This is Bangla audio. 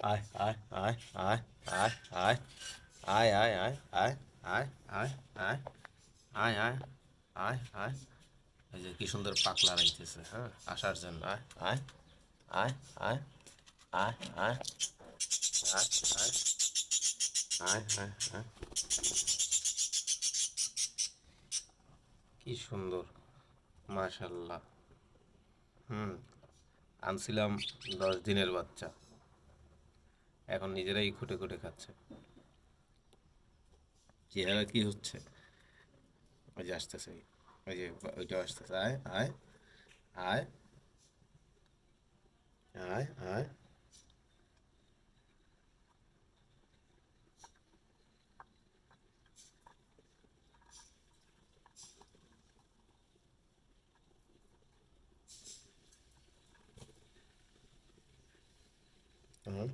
আয় আয় আয় আয় আয় আয় আয় আয় আয় আয় আয় আয় আয় আয় আয় আয় আয় যে কি সুন্দর পাকলা রাইতেছে হ্যাঁ আসার জন্য আয় আয় আয় আয় আয় আয় আয় আয় আয় আয় আয় কি সুন্দর মাশাল্লাহ হুম আনছিলাম দশ দিনের বাচ্চা এখন নিজেরাই খুঁটে খুঁটে খাচ্ছে। চেহারা কি হচ্ছে? ওই যে আসতেছে ওই যে ওইটা আসতেছে, আয় আয় আয় আয় আয়। হুম